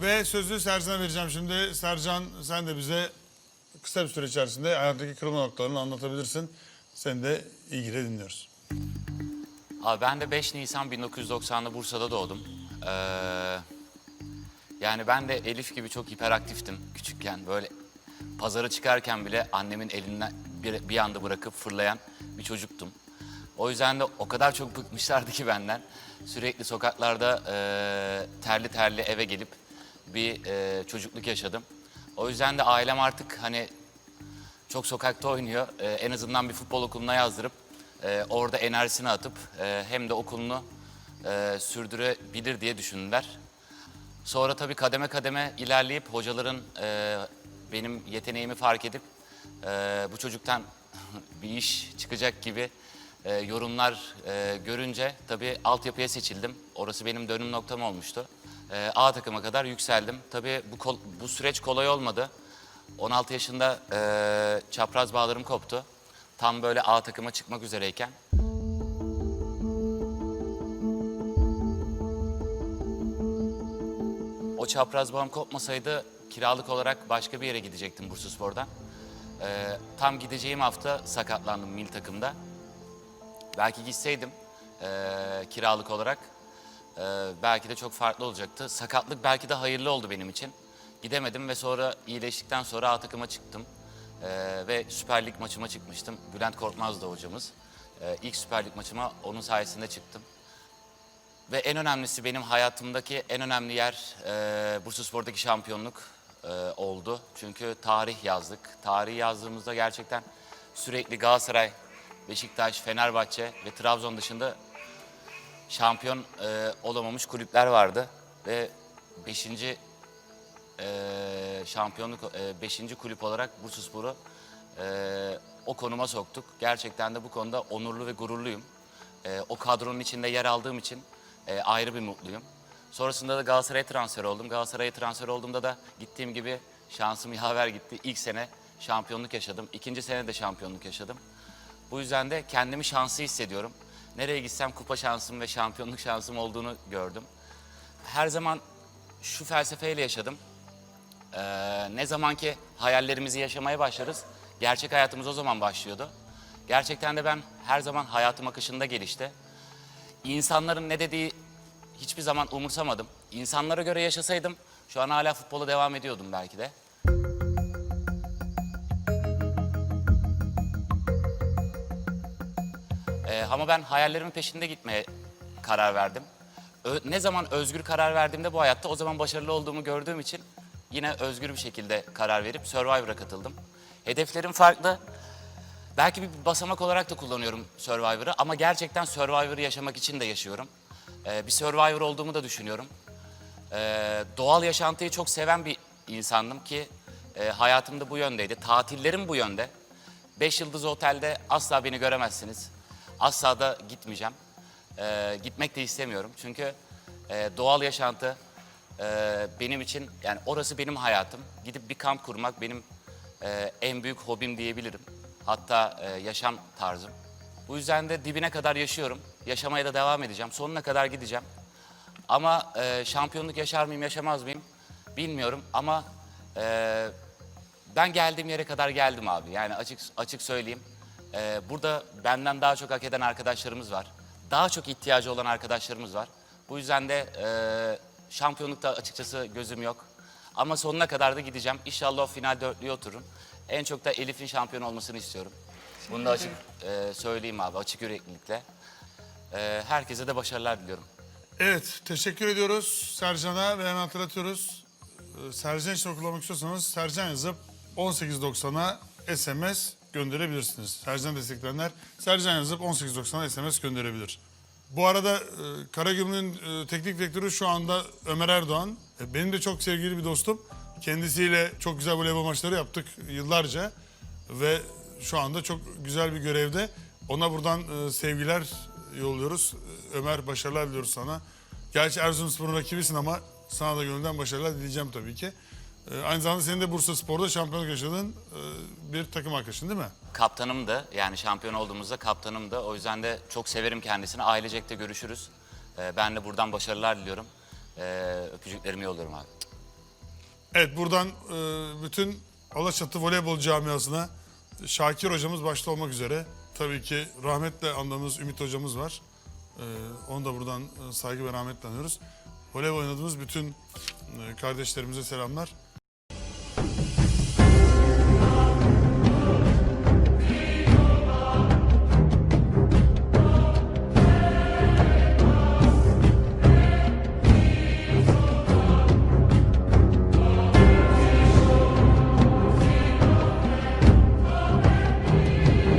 Ve sözü Sercan'a vereceğim şimdi. Sercan sen de bize kısa bir süre içerisinde hayattaki kırılma noktalarını anlatabilirsin. Seni de ilgiyle dinliyoruz. Abi ben de 5 Nisan 1990'da Bursa'da doğdum. Ee, yani ben de Elif gibi çok hiperaktiftim küçükken. Böyle pazara çıkarken bile annemin elinden bir, bir anda bırakıp fırlayan bir çocuktum. O yüzden de o kadar çok bıkmışlardı ki benden. Sürekli sokaklarda e, terli terli eve gelip bir e, çocukluk yaşadım. O yüzden de ailem artık hani çok sokakta oynuyor. Ee, en azından bir futbol okuluna yazdırıp e, orada enerjisini atıp e, hem de okulunu e, sürdürebilir diye düşündüler. Sonra tabii kademe kademe ilerleyip hocaların e, benim yeteneğimi fark edip e, bu çocuktan bir iş çıkacak gibi e, yorumlar e, görünce tabii altyapıya seçildim. Orası benim dönüm noktam olmuştu. E, A takıma kadar yükseldim. Tabii bu, kol- bu süreç kolay olmadı. 16 yaşında eee, çapraz bağlarım koptu. Tam böyle A takıma çıkmak üzereyken. O çapraz bağım kopmasaydı kiralık olarak başka bir yere gidecektim Bursaspor'dan. Eee tam gideceğim hafta sakatlandım mil takımda. Belki gitseydim eee, kiralık olarak eee, belki de çok farklı olacaktı. Sakatlık belki de hayırlı oldu benim için. Gidemedim ve sonra iyileştikten sonra A takıma çıktım. Eee, ve Süper Lig maçıma çıkmıştım. Bülent Korkmaz da hocamız. Eee ilk Süper Lig maçıma onun sayesinde çıktım. Ve en önemlisi benim hayatımdaki en önemli yer e, Bursaspor'daki şampiyonluk e, oldu. Çünkü tarih yazdık. Tarihi yazdığımızda gerçekten sürekli Galatasaray, Beşiktaş, Fenerbahçe ve Trabzon dışında şampiyon e, olamamış kulüpler vardı. Ve 5. E, şampiyonluk 5. kulüp olarak Bursaspor'u e, o konuma soktuk. Gerçekten de bu konuda onurlu ve gururluyum. E, o kadronun içinde yer aldığım için e, ayrı bir mutluyum. Sonrasında da Galatasaray'a transfer oldum. Galatasaray'a transfer olduğumda da gittiğim gibi şansım yaver gitti. İlk sene şampiyonluk yaşadım. İkinci sene de şampiyonluk yaşadım. Bu yüzden de kendimi şanslı hissediyorum. Nereye gitsem kupa şansım ve şampiyonluk şansım olduğunu gördüm. Her zaman şu felsefeyle yaşadım. Ee, ne zaman ki hayallerimizi yaşamaya başlarız, gerçek hayatımız o zaman başlıyordu. Gerçekten de ben her zaman hayatım akışında gelişti. İnsanların ne dediği hiçbir zaman umursamadım. İnsanlara göre yaşasaydım şu an hala futbola devam ediyordum belki de. Ee, ama ben hayallerimin peşinde gitmeye karar verdim. Ö- ne zaman özgür karar verdiğimde bu hayatta o zaman başarılı olduğumu gördüğüm için yine özgür bir şekilde karar verip Survivor'a katıldım. Hedeflerim farklı. Belki bir basamak olarak da kullanıyorum Survivor'ı ama gerçekten Survivor'ı yaşamak için de yaşıyorum. Ee, bir Survivor olduğumu da düşünüyorum. Ee, doğal yaşantıyı çok seven bir insandım ki e, hayatımda bu yöndeydi. Tatillerim bu yönde. Beş yıldız otelde asla beni göremezsiniz. Asla da gitmeyeceğim. Ee, gitmek de istemiyorum. Çünkü e, doğal yaşantı e, benim için yani orası benim hayatım. Gidip bir kamp kurmak benim e, en büyük hobim diyebilirim. Hatta e, yaşam tarzım. Bu yüzden de dibine kadar yaşıyorum. Yaşamaya da devam edeceğim. Sonuna kadar gideceğim. Ama e, şampiyonluk yaşar mıyım, yaşamaz mıyım bilmiyorum. Ama e, ben geldiğim yere kadar geldim abi. Yani açık açık söyleyeyim. E, burada benden daha çok hak eden arkadaşlarımız var. Daha çok ihtiyacı olan arkadaşlarımız var. Bu yüzden de e, şampiyonlukta açıkçası gözüm yok. Ama sonuna kadar da gideceğim. İnşallah o final dörtlüye otururum. En çok da Elif'in şampiyon olmasını istiyorum. Bunu da açık e, söyleyeyim abi, açık yüreklilikle. E, herkese de başarılar diliyorum. Evet, teşekkür ediyoruz Sercan'a ve hemen hatırlatıyoruz. Ee, Sercan için okulamak istiyorsanız Sercan yazıp 1890'a SMS gönderebilirsiniz. Sercan destekleyenler Sercan yazıp 1890'a SMS gönderebilir. Bu arada e, Karagümrük'ün e, teknik direktörü şu anda Ömer Erdoğan. E, benim de çok sevgili bir dostum. Kendisiyle çok güzel voleybol maçları yaptık yıllarca. Ve şu anda çok güzel bir görevde. Ona buradan e, sevgiler yolluyoruz. Ömer başarılar diliyoruz sana. Gerçi Erzurumspor'un rakibisin ama sana da gönülden başarılar dileyeceğim tabii ki. Ee, aynı zamanda senin de Bursa Spor'da şampiyonluk yaşadığın e, bir takım arkadaşın değil mi? Kaptanım da yani şampiyon olduğumuzda kaptanım da. O yüzden de çok severim kendisini. Ailecek de görüşürüz. Ee, ben de buradan başarılar diliyorum. Ee, öpücüklerimi yolluyorum abi. Evet buradan e, bütün Alaçatı Voleybol Camiası'na Şakir hocamız başta olmak üzere tabii ki rahmetle andığımız Ümit hocamız var. Onu da buradan e, saygı ve rahmetle anıyoruz. Voleybol oynadığımız bütün kardeşlerimize selamlar.